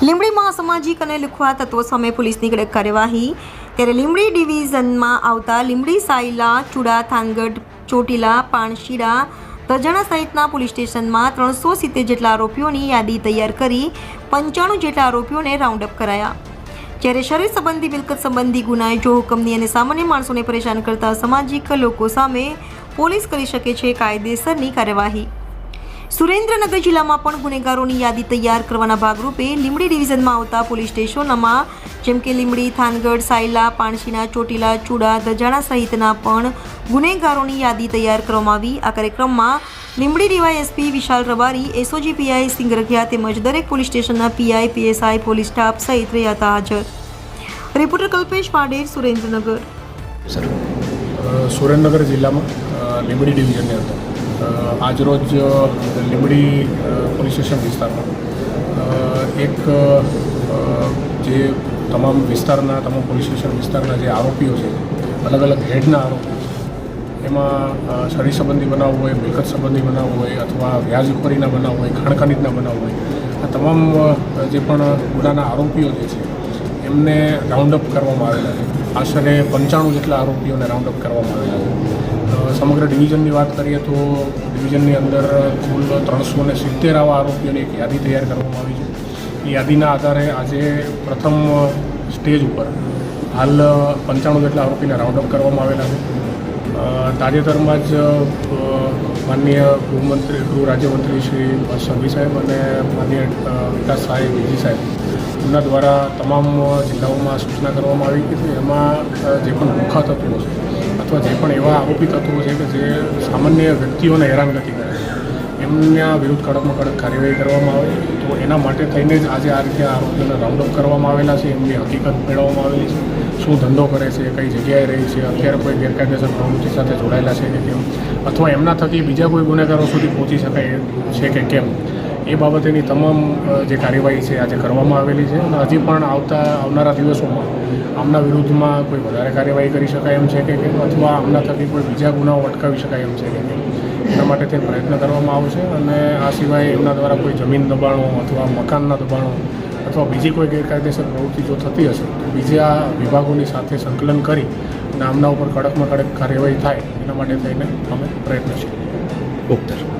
લીંબડીમાં અસામાજિક અને લુખવા તત્વો સામે પોલીસની કડક કાર્યવાહી. ત્યારે લીંબડી ડિવિઝનમાં આવતા લીંબડી સાયલા, ચુડા, થાનગઢ, ચોટીલા, પાણશીડા, તજાણા સહિતના પોલીસ સ્ટેશનમાં ત્રણસો સિત્તેર જેટલા આરોપીઓની યાદી તૈયાર કરી પંચાણું જેટલા આરોપીઓને રાઉન્ડ અપ કરાયા. જ્યારે શરીર સંબંધી, મિલકત સંબંધી ગુનાએ જો હુકમની અને સામાન્ય માણસોને પરેશાન કરતા સામાજિક લોકો સામે પોલીસ કરી શકે છે કાયદેસરની કાર્યવાહી. સુરેન્દ્રનગર જિલ્લામાં પણ ગુનેગારોની યાદી તૈયાર કરવાના ભાગરૂપે લીંબડી ડિવિઝનમાં આવતા પોલીસ સ્ટેશનોમાં જેમ કે લીંબડી થાનગઢ સાયલા પાણશીના ચોટીલા ચુડા દજાણા સહિતના પણ ગુનેગારોની યાદી તૈયાર કરવામાં આવી. આ કાર્યક્રમમાં Limbdi DYSP Vishal Rabari SOG PI Singarkhiya તેમજ દરેક પોલીસ સ્ટેશનના પીઆઈ પીએસઆઈ પોલીસ સ્ટાફ સહિત રહ્યા હતા. હાજર રિપોર્ટર કલ્પેશ પાડેર સુરેન્દ્રનગર. સુરેન્દ્રનગર જિલ્લામાં અ, લીંબડી ડિવિઝનની અંદર આજરોજ લીંબડી પોલીસ સ્ટેશન વિસ્તારમાં. એક જે તમામ વિસ્તારના, તમામ પોલીસ સ્ટેશન વિસ્તારના જે આરોપીઓ છે, અલગ અલગ હેડના આરોપીઓ છે, એમાં શરીર સંબંધી બનાવ હોય, મિલકત સંબંધી બનાવ હોય, અથવા વ્યાજખોરીના બનાવ હોય ખાણખાનીજના બનાવ હોય, આ તમામ જે પણ ગુનાના આરોપીઓ જે છે, એમને રાઉન્ડ અપ કરવામાં આવેલા છે. આશરે પંચાણું જેટલા આરોપીઓને રાઉન્ડ અપ કરવામાં આવેલા છે. સમગ્ર ડિવિઝનની વાત કરીએ તો ડિવિઝનની અંદર કુલ ત્રણસો ને સિત્તેર આવા આરોપીઓની એક યાદી તૈયાર કરવામાં આવી છે. એ યાદીના આધારે આજે પ્રથમ સ્ટેજ ઉપર હાલ પંચાણું જેટલા આરોપીને રાઉન્ડઅપ કરવામાં આવેલા છે. તાજેતરમાં જ માનનીય ગૃહમંત્રી ગૃહ રાજ્યમંત્રી શ્રી સંઘવી સાહેબ અને માનનીય વિકાસ સાહેબ, વિજી સાહેબ, એમના દ્વારા તમામ જિલ્લાઓમાં સૂચના કરવામાં આવી કે એમાં જે પણ ભૂખા હતું છે અથવા જે પણ એવા આરોપી તત્વો છે કે જે સામાન્ય વ્યક્તિઓને હેરાનગતિ કરે. છે એમના વિરુદ્ધ કડકમાં કડક કાર્યવાહી કરવામાં આવે. તો એના માટે થઈને જ આજે આ રીતે આરોપીઓને રાઉન્ડઅપ કરવામાં આવેલા છે. એમની હકીકત મેળવવામાં આવેલી છે. શું ધંધો કરે છે, કઈ જગ્યાએ રહે છે, અત્યારે કોઈ ગેરકાયદેસર પ્રવૃત્તિ સાથે જોડાયેલા છે કે કેમ? અથવા એમના થકી બીજા કોઈ ગુનેગારો સુધી પહોંચી શકાય છે કે કેમ? એ બાબતેની તમામ જે કાર્યવાહી છે આજે કરવામાં આવેલી છે અને હજી પણ આવતા, આવનારા દિવસોમાં આમના વિરુદ્ધમાં કોઈ વધારે કાર્યવાહી કરી શકાય એમ છે કે કેમ? અથવા આમના થકી કોઈ બીજા ગુનાઓ અટકાવી શકાય એમ છે કે કેમ? એના માટે તે પ્રયત્ન કરવામાં આવશે અને આ સિવાય એમના દ્વારા કોઈ જમીન દબાણો અથવા મકાનના દબાણો અથવા બીજી કોઈ ગેરકાયદેસર પ્રવૃત્તિ જો થતી હશે, તો બીજા વિભાગોની સાથે સંકલન કરી અને આમના ઉપર કડકમાં કડક કાર્યવાહી થાય એના માટે થઈને અમે પ્રયત્નશીલ. ઓકે